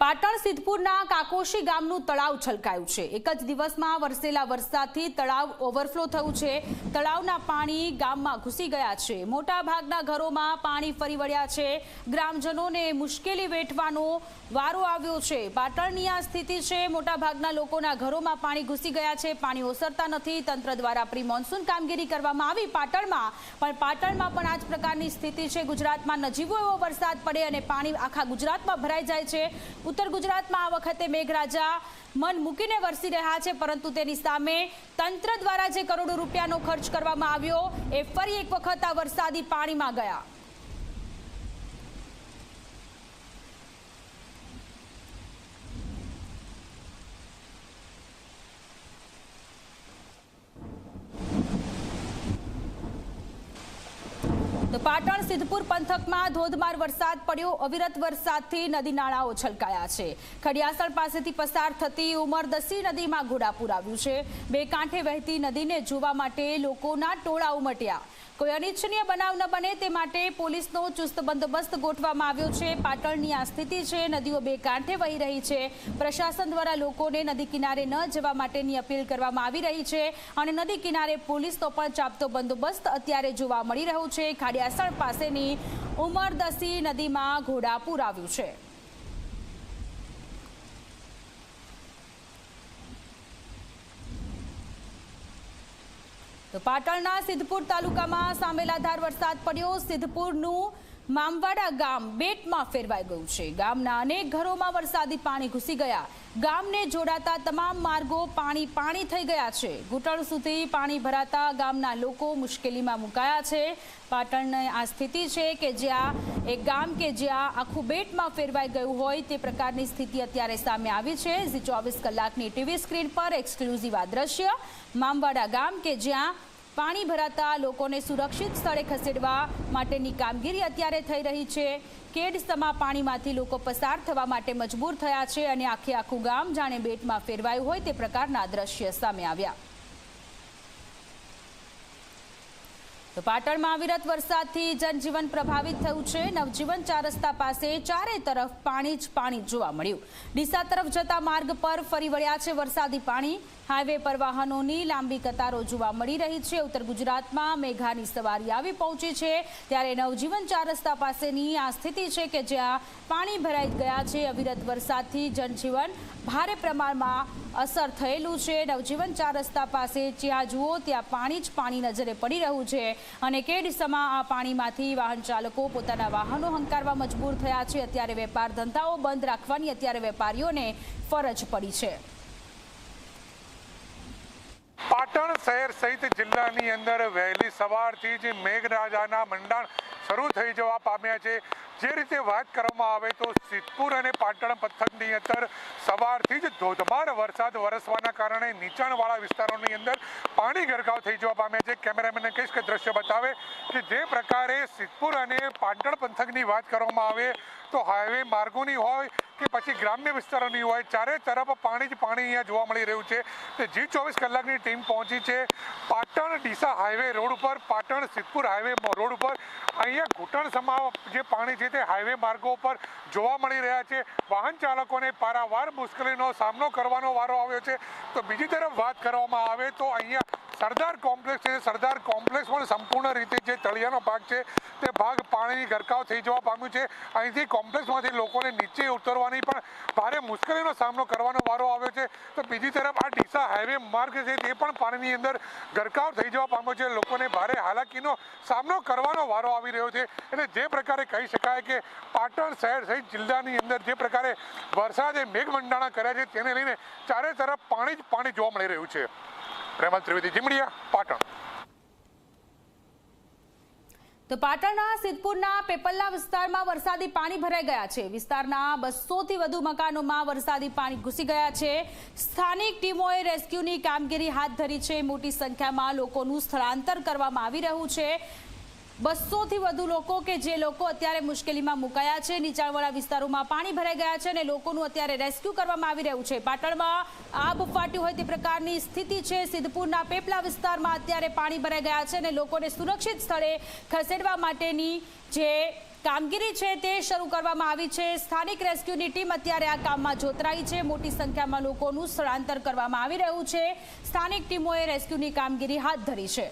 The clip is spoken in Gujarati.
પાટણ સિદ્ધપુરના કાકોશી ગામનું તળાવ છલકાયું છે. એક જ દિવસમાં વરસેલા વરસાદથી તળાવ ઓવરફ્લો થયું છે. તળાવના પાણી ગામમાં ઘૂસી ગયા છે. મોટા ભાગના ઘરોમાં પાણી ફરી વળ્યા છે. ગ્રામજનોને મુશ્કેલી વેઠવાનો વારો આવ્યો છે. પાટણની આ સ્થિતિ છે, મોટાભાગના લોકોના ઘરોમાં પાણી ઘૂસી ગયા છે. પાણી ઓસરતા નથી. તંત્ર દ્વારા પ્રી મોન્સૂન કામગીરી કરવામાં આવી પાટણમાં. પણ પાટણમાં પણ આ જ પ્રકારની સ્થિતિ છે. ગુજરાતમાં નજીવો એવો વરસાદ પડે અને પાણી આખા ગુજરાતમાં ભરાઈ જાય છે. ઉત્તર ગુજરાતમાં આ વખતે મેઘરાજા મન મૂકીને વરસી રહ્યા છે, પરંતુ તેની સામે તંત્ર દ્વારા જે કરોડો રૂપિયાનો ખર્ચ કરવામાં આવ્યો, એ ફરી એક વખત આ વરસાદી પાણીમાં ગયા. પાટણ સિદ્ધપુર પંથકમાં ધોધમાર વરસાદ પડ્યો. અવિરત વરસાદથી નદી નાળાઓ છલકાયા છે. ખડિયાસણ પાસેથી પસાર થતી ઉમરદસી નદીમાં ઘોડાપુર આવ્યું છે. બે કાંઠે વહેતી નદીને જોવા માટે લોકોના ટોળા ઉમટ્યા. કોઈ અનિચ્છનીય બનાવ ન બને તે માટે પોલીસનો ચુસ્ત બંદોબસ્ત ગોઠવવામાં આવ્યો છે. પાટણની આ સ્થિતિ છે, નદીઓ બે કાંઠે વહી રહી છે. પ્રશાસન દ્વારા લોકોને નદી કિનારે ન જવા માટેની અપીલ કરવામાં આવી રહી છે અને નદી કિનારે પોલીસનો પણ ચાપતો બંદોબસ્ત અત્યારે જોવા મળી રહ્યો છે. ખાડિયાસણ પાસેની ઉમરદસી નદીમાં ઘોડાપુર આવ્યું છે. તો પાટણના સિદ્ધપુર તાલુકામાં સામેલાધાર વરસાદ પડ્યો. સિદ્ધપુરનું મામવાડા ગામ બેટમાં ફેરવાઈ ગયું છે. ગામના અનેક ઘરોમાં વરસાદી પાણી ઘૂસી ગયા. ગામને જોડાતા તમામ માર્ગો પાણી પાણી થઈ ગયા છે. ઘૂંટણ સુધી પાણી ભરાતા ગામના લોકો મુશ્કેલીમાં મુકાયા છે. પાટણની આ સ્થિતિ છે કે જ્યાં એક ગામ કે જ્યાં આખું બેટમાં ફેરવાઈ ગયું હોય તે પ્રકારની સ્થિતિ અત્યારે સામે આવી છે. ઝી ચોવીસ કલાકની ટીવી સ્ક્રીન પર એક્સક્લુઝિવ આ દ્રશ્ય. મામવાડા ગામ કે જ્યાં પાણી ભરાતા લોકોને સુરક્ષિત સ્થળે ખસેડવા માટેની કામગીરી અત્યારે થઈ રહી છે. કેડસમા પાણીમાંથી લોકો પસાર થવા માટે મજબૂર થયા છે અને આખે આખું ગામ જાણે બેટમાં ફેરવાયું હોય તે પ્રકારના દ્રશ્ય સામે આવ્યા. તો પાટણમાં અવિરત વરસાદથી જનજીવન પ્રભાવિત થયું છે. નવજીવન ચાર રસ્તા પાસે ચારે તરફ પાણી જ પાણી જોવા મળ્યું. ડીસા તરફ જતા માર્ગ પર ફરી વળ્યા છે વરસાદી પાણી. હાઈવે પર વાહનોની લાંબી કતારો જોવા મળી રહી છે. ઉત્તર ગુજરાતમાં મેઘાની સવારી આવી પહોંચી છે. ત્યારે નવજીવન ચાર રસ્તા પાસેની આ સ્થિતિ છે કે જ્યાં પાણી ભરાઈ ગયા છે. અવિરત વરસાદથી જનજીવન ભારે પ્રમાણમાં અસર થયેલું છે. નવજીવન ચાર રસ્તા પાસે જ્યાં જુઓ ત્યાં પાણી જ પાણી નજરે પડી રહ્યું છે. અને કેડસમાં આ પાણીમાંથી વાહન ચાલકો પોતાના વાહનો હંકારવા મજબૂર થયા છે. અત્યારે વેપાર ધંધાઓ બંધ રાખવાની અત્યારે વેપારીઓને ફરજ પડી છે. પાટણ શહેર સહિત જિલ્લાની અંદર વહેલી સવારથી જ મેઘરાજાના મંડાણ શરૂ થઈ જવા પામ્યા છે. જે રીતે વાત કરવામાં આવે તો સિદ્ધપુર અને પાટણ પંથકની અંદર સવારથી જ ધોધમાર વરસાદ વરસવાના કારણે નીચાણવાળા વિસ્તારોની અંદર પાણી ગરકાવ થઈ જવા પામ્યા છે. કેમેરામેનને કહીશ કે દ્રશ્ય બતાવે કે જે પ્રકારે સિદ્ધપુર અને પાટણ પંથકની વાત કરવામાં આવે તો હાઈવે માર્ગોની હોય કે પછી ગ્રામ્ય વિસ્તારોની હોય, ચારે તરફ પાણી જ પાણી અહીંયા જોવા મળી રહ્યું છે. તે જી ચોવીસ કલાકની ટીમ પહોંચી છે. પાટણ ડીસા હાઈવે રોડ ઉપર, પાટણ સિદ્ધપુર હાઈવે રોડ ઉપર અહીંયા ઘૂંટણ સમા જે પાણી છે તે હાઈવે માર્ગો ઉપર જોવા મળી રહ્યા છે. વાહન ચાલકોને પારાવાર મુશ્કેલીનો સામનો કરવાનો વારો આવ્યો છે. તો બીજી તરફ વાત કરવામાં આવે તો અહીંયા સરદાર કોમ્પ્લેક્સ છે. સરદાર કોમ્પ્લેક્સ પણ સંપૂર્ણ રીતે જે તળિયાનો ભાગ છે, તે ભાગ પાણીની ગરકાવ થઈ જવા પામ્યું છે. અહીંથી કોમ્પ્લેક્સમાંથી લોકોને નીચે ઉતરવાની પણ ભારે મુશ્કેલીનો સામનો કરવાનો વારો આવ્યો છે. તો બીજી તરફ આ ડીસા હાઈવે માર્ગ છે, તે પણ પાણીની અંદર ગરકાવ થઈ જવા પામ્યો છે. લોકોને ભારે હાલાકીનો સામનો કરવાનો વારો આવી રહ્યો છે. એટલે જે પ્રકારે કહી શકાય કે પાટણ શહેર સહિત જિલ્લાની અંદર જે પ્રકારે વરસાદે મેઘમંડાણા કર્યા છે, તેને લઈને ચારે તરફ પાણી જ પાણી જોવા મળી રહ્યું છે. પ્રેમલ ત્રિવેદી જીમડિયા પાટણ. તો પાટણના સિદ્ધપુરના પેપલ્લા વિસ્તારમાં વરસાદી પાણી ભરાઈ ગયા છે. વિસ્તારના બસોથી વધુ મકાનોમાં વરસાદી પાણી ઘૂસી ગયા છે. સ્થાનિક ટીમોએ રેસ્ક્યુની કામગીરી હાથ ધરી છે. મોટી સંખ્યામાં લોકોનું સ્થળાંતર કરવામાં આવી રહ્યું છે. બસોથી વધુ લોકો કે જે લોકો અત્યારે મુશ્કેલીમાં મુકાયા છે, નીચાણવાળા વિસ્તારોમાં પાણી ભરાઈ ગયા છે અને લોકોનું અત્યારે રેસ્ક્યુ કરવામાં આવી રહ્યું છે. પાટણમાં આબ ફાટ્યું હોય તે પ્રકારની સ્થિતિ છે. સિદ્ધપુરના પેપલા વિસ્તારમાં અત્યારે પાણી ભરાઈ ગયા છે અને લોકોને સુરક્ષિત સ્થળે ખસેડવા માટેની જે કામગીરી છે તે શરૂ કરવામાં આવી છે. સ્થાનિક રેસ્ક્યુની ટીમ અત્યારે આ કામમાં જોતરાઈ છે. મોટી સંખ્યામાં લોકોનું સ્થળાંતર કરવામાં આવી રહ્યું છે. સ્થાનિક ટીમોએ રેસ્ક્યુની કામગીરી હાથ ધરી છે.